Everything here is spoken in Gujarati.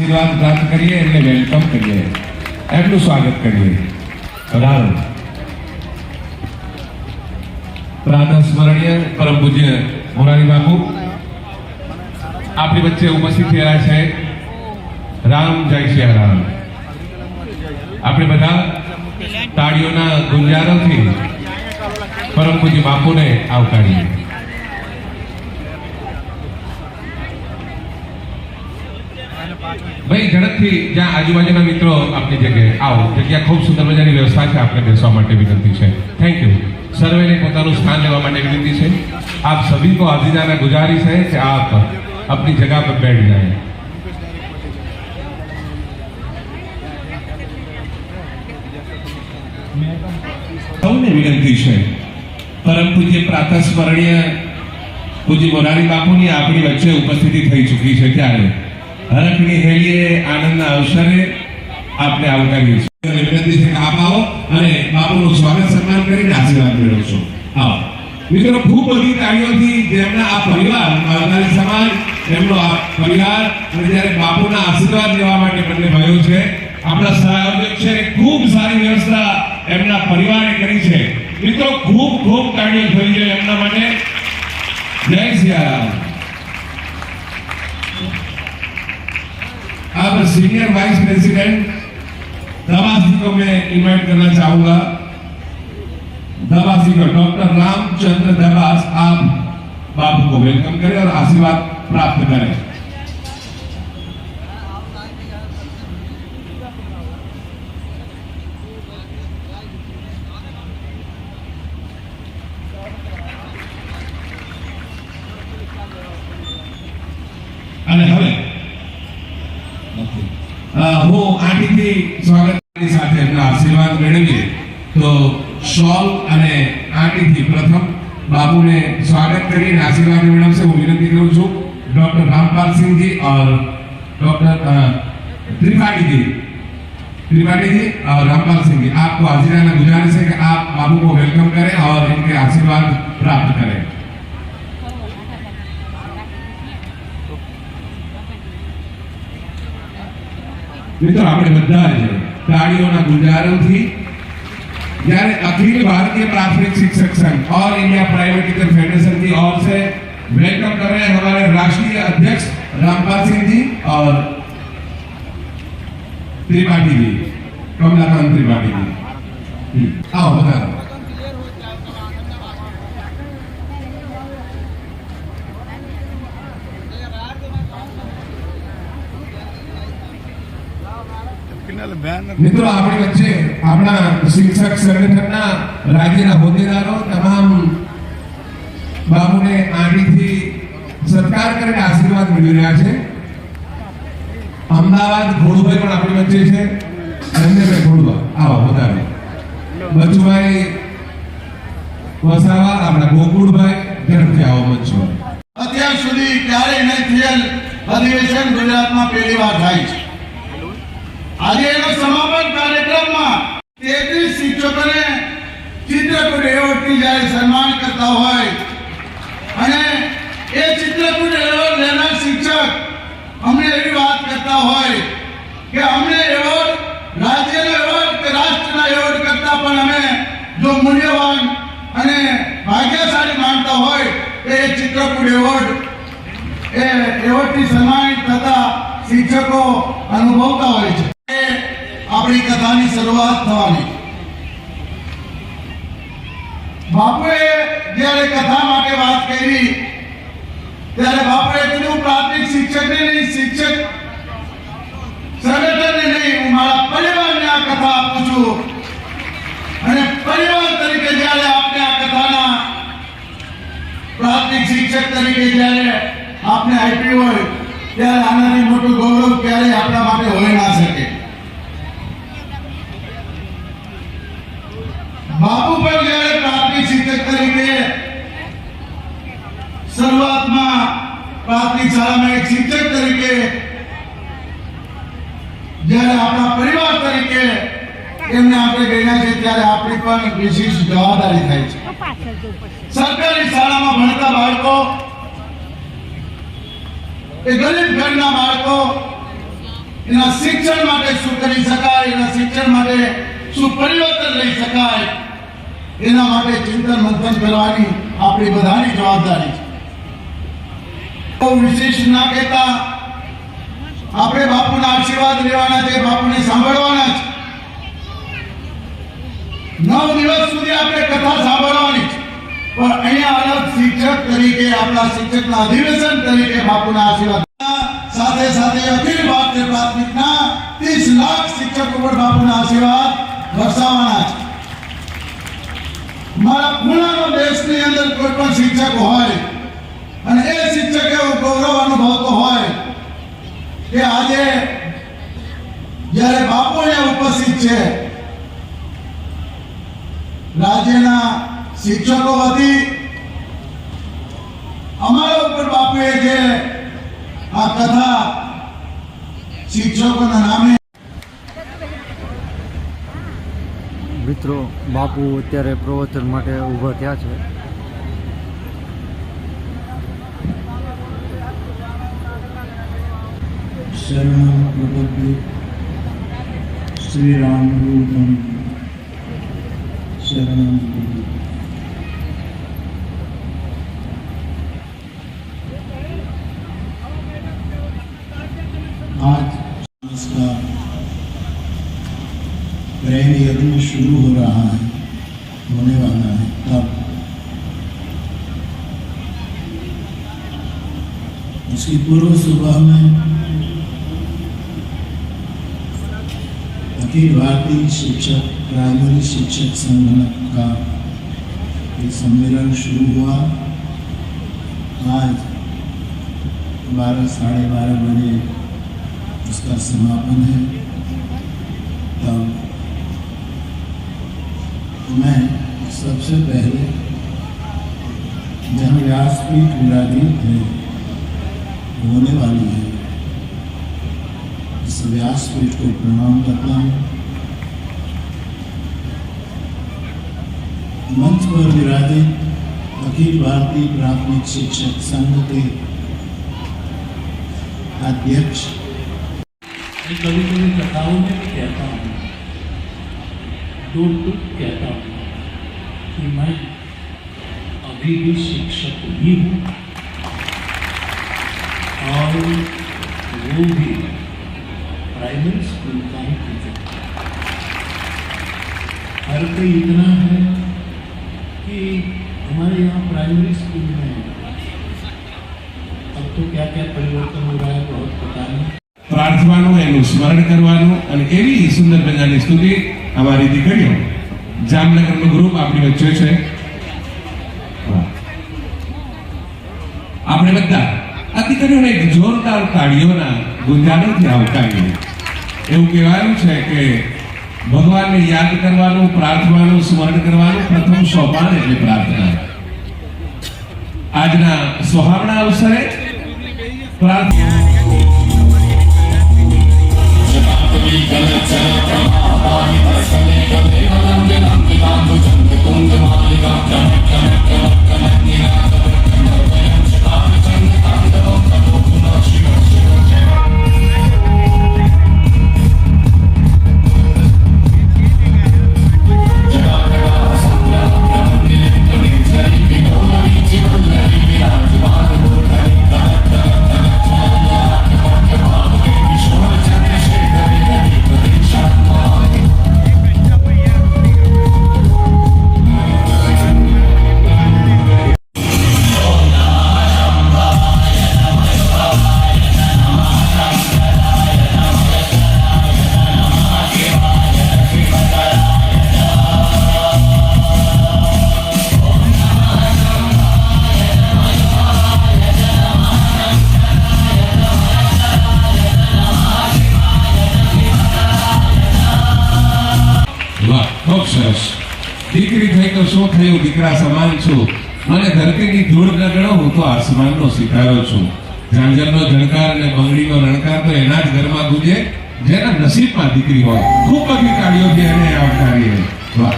આશીર્વાદ પ્રાપ્ત કરીએ એટલે વેલકમ કરીએ. એટલું સ્વાગત કરીએ. પધારો પ્રાતઃ સ્મરણીય પરમ પૂજ્ય મોરારી બાપુ. આપણી વચ્ચે ઉપસ્થિત થયેલા છે રામ જય શ્રી રામ. આપણે બધા તાળીઓના ગુંજારોથી પરમ પૂજ્ય બાપુને આવકારીએ. ભાઈ, ઝડપથી જ્યાં આજુબાજુના મિત્રો આપની જગ્યાએ આવો જગ્યા ખૂબ સુંદર મજાની વ્યવસ્થા છે, આપને બેસવા માટે વિનંતી છે. થેન્ક યુ સર્વેને પોતાનું સ્થાન લેવા માટે વિનંતી છે. આપ સભી કો આજીદાના ગુજારિશ હૈ કે આપ આપની જગ્યા પર બેઠ જાય. સૌને વિનંતી છે. પરમ પૂજ્ય પ્રાતઃ સ્મરણીય પૂજ્ય મોરારી બાપુની આપણી વચ્ચે ઉપસ્થિતિ થઈ ચૂકી છે ત્યારે હરખની હેલીએ આનંદના અવસરે આપને આવકારીએ છીએ. વિનંતી છે કે આપ આવો અને બાપુનું સ્વાગત સન્માન કરીને આશીર્વાદ મેળવશો આવો. મિત્રો, ખૂબ બધી તાળીઓથી જેમના આ પરિવાર, માલધારી સમાજ એમનો આ પરિવાર અને જ્યારે બાપુના આશીર્વાદ લેવા માટે બંને ભાઈઓ છે, આપણા સહયોજક છે, ખૂબ સારી વ્યવસ્થા એમના પરિવારે કરી છે. મિત્રો, ખૂબ ખૂબ તાળીઓ થઈ જાય એમના માટે. જય સિયારામ अब सीनियर वाइस प्रेसिडेंट दवासी को मैं इनवाइट करना चाहूंगा दवासी को डॉक्टर रामचंद्र दवास आप बाबू को वेलकम करें और आशीर्वाद प्राप्त करें અને હવે અ, હું આંટીથી સ્વાગતની સાથે એમના આશીર્વાદ મેળવીએ તો શોલ અને આંટીથી પ્રથમ બાપુને સ્વાગત કરીને આશીર્વાદ મેળવશે હું વિનંતી કરું છું डॉक्टर रामपाल सिंह जी और डॉक्टर अ, त्रिपाठी जी त्रिपाठी जी और रामपाल सिंह जी आपको हाजिराना गुजारिश है कि आप बाबू को वेलकम करें और इनके आशीर्वाद प्राप्त करें મિત્રો આપણે બધા જ તાળીઓના ગુંજારોથી જ્યારે अखिल भारतीय प्राथमिक शिक्षक संघ और इंडिया प्राइवेट टीचर फेडरेशन की ओर से वेलकम कर रहे हैं हमारे राष्ट्रीय अध्यक्ष रामपाल सिंह जी और त्रिपाठी जी कमलाकांत त्रिपाठी जी हम्म, आओ बता મિત્રો, આપણી વચ્ચે આપણા શિક્ષક સંગઠનના રાજ્યના હોદ્દેદારો તમામ બાબુને આંગળીથી સત્કાર કરીને આશીર્વાદ મેળવી રહ્યા છે. અમદાવાદ ઘોડુભાઈ પણ આપણી વચ્ચે છે. રંજનભાઈ ઘોડુભા આવો વધારે બચુભાઈ વસાવા, આપણા ગોકુળભાઈ, ઝડપથી આવો મંચ અત્યાર સુધી ક્યારેય નહીં થયેલ અધિવેશન ગુજરાતમાં પહેલી વાર થાય છે. આજે એનો સમાપન કાર્યક્રમમાં તેત્રીસ શિક્ષકોને ચિત્રકૂટ એવોર્ડથી જ્યારે સન્માન કરતા હોય. અને એ ચિત્રકૂટ એવોર્ડ લેનાર શિક્ષક અમને એવી વાત કરતા હોય કે અમને એવોર્ડ રાજ્યનો એવોર્ડ કે રાષ્ટ્રના એવોર્ડ કરતા પણ અમે જો મૂલ્યવાન અને ભાગ્યશાળી માનતા હોય તો એ ચિત્રકૂટ એવોર્ડ, એ એવોર્ડથી સન્માનિત થતા શિક્ષકો અનુભવતા હોય છે. આપણી કથાની શરૂઆત થવાની. બાપુએ જ્યારે કથા માટે વાત કરી, ત્યારે બાપુએ કીધું, પ્રાથમિક શિક્ષકને નહીં, શિક્ષક સંગઠનને નહીં, હું મારા પરિવારને આ કથા આપું છું. અને પરિવાર તરીકે જ્યારે આપને આ કથાના પ્રાથમિક શિક્ષક તરીકે જ્યારે આપને આપ્યું હોય, ત્યારે આનાથી મોટું ગૌરવ ક્યારેય આપણા માટે હોઈ ના શકે. બાપુ પણ જયારે પ્રાથમિક શિક્ષક તરીકે શરૂઆતમાં પ્રાથમિક શાળામાં એક શિક્ષક તરીકે, જ્યારે આપણા પરિવાર તરીકે એમને આપણે ગયા છે, ત્યારે આપણી પણ વિશેષ જવાબદારી થાય છે. સરકારી શાળામાં ભણતા બાળકો, એ ગરીબ ઘરના બાળકો, એના શિક્ષણ માટે શું કરી શકાય, એના શિક્ષણ માટે શું પરિવર્તન લઈ શકાય એના માટે ચિંતન મંથન કરવાની આપણી બધાની જવાબદારી છે. બહુ વિશેષ ના કહેતા આપણે બાપુના આશીર્વાદ લેવાના છે, બાપુને સાંભળવાના છે. નવ દિવસ સુધી આપણે કથા સાંભળવાની છે. પણ અહીંયા અલગ શિક્ષક તરીકે, આપણા શિક્ષકના અધિવેશન તરીકે બાપુના આશીર્વાદ સાથે સાથે અખિલ ભારતીય પ્રાથમિકના ત્રીસ લાખ શિક્ષકો પર બાપુના આશીર્વાદ વરસાવવાના છે. મારા ખૂણાનો દેશની અંદર કોઈ પણ શિક્ષક હોય અને એ શિક્ષકે ગૌરવ અનુભવતો હોય કે આજે જ્યારે બાપુ અહીંયા ઉપસ્થિત છે, રાજ્યના શિક્ષકો વતી અમારા ઉપર બાપુએ જે આ કથા શિક્ષકોના નામે મિત્રો બાપુ અત્યારે પ્રવચન માટે ઊભા થયા છે. શ્રી રામ શરણ આજ प्रेम यज्ञ शुरू हो रहा है, होने वाला है, तब। उसकी पूर्व सुबह में अखिल भारतीय शिक्षक, प्राइमरी शिक्षक संघ का ये सम्मेलन शुरू हुआ। आज बारह, साढ़े बारह बजे उसका समापन है। तब मैं सबसे पहले जहाँ व्यासपीठ विराजित है, होने वाली है। इस व्यासपीठ को प्रणाम करता हूँ। मंच पर विराजित अखिल भारतीय प्राथमिक शिक्षक संघ के अध्यक्ष। कभी कभी कथाओं में भी कहता हूँ दो टुक कहता हूँ कि मैं अभी भी शिक्षक ही हूँ और वो भी प्राइमरी स्कूल का ही टीचर फर्क इतना है कि हमारे यहाँ प्राइमरी स्कूल में अब तो क्या क्या परिवर्तन हो रहा है बहुत पता नहीं પ્રાર્થવાનું એનું સ્મરણ કરવાનું અને એવી સુંદર મજાની સ્તુતિ અમારી દીકરીઓ જામનગરનું ગ્રુપ આપણી વચ્ચે છે. આપણે બધા આ દીકરીઓને જોરદાર તાળીઓના ગુંજારોથી આવકારીએ. એવું કહેવાયું છે કે ભગવાનને યાદ કરવાનું પ્રાર્થવાનું સ્મરણ કરવાનું પ્રથમ સોપાન એટલે પ્રાર્થના. આજના સોહાવણા અવસરે પ્રાર્થના Namah Shivaya. ખૂબ સરસ. દીકરી થઈ તો શું થયું? દીકરા સમાન છું. મને ધરતીની ધૂળ ન હું તો આસમાનનો સિતારો છું. ઝાંઝરનો ઝણકાર અને બંગડીનો રણકાર તો એના જ ઘરમાં ગુજે, જેના નસીબમાં દીકરી હોય. ખૂબ બધી તાળીઓથી એને આવકારીએ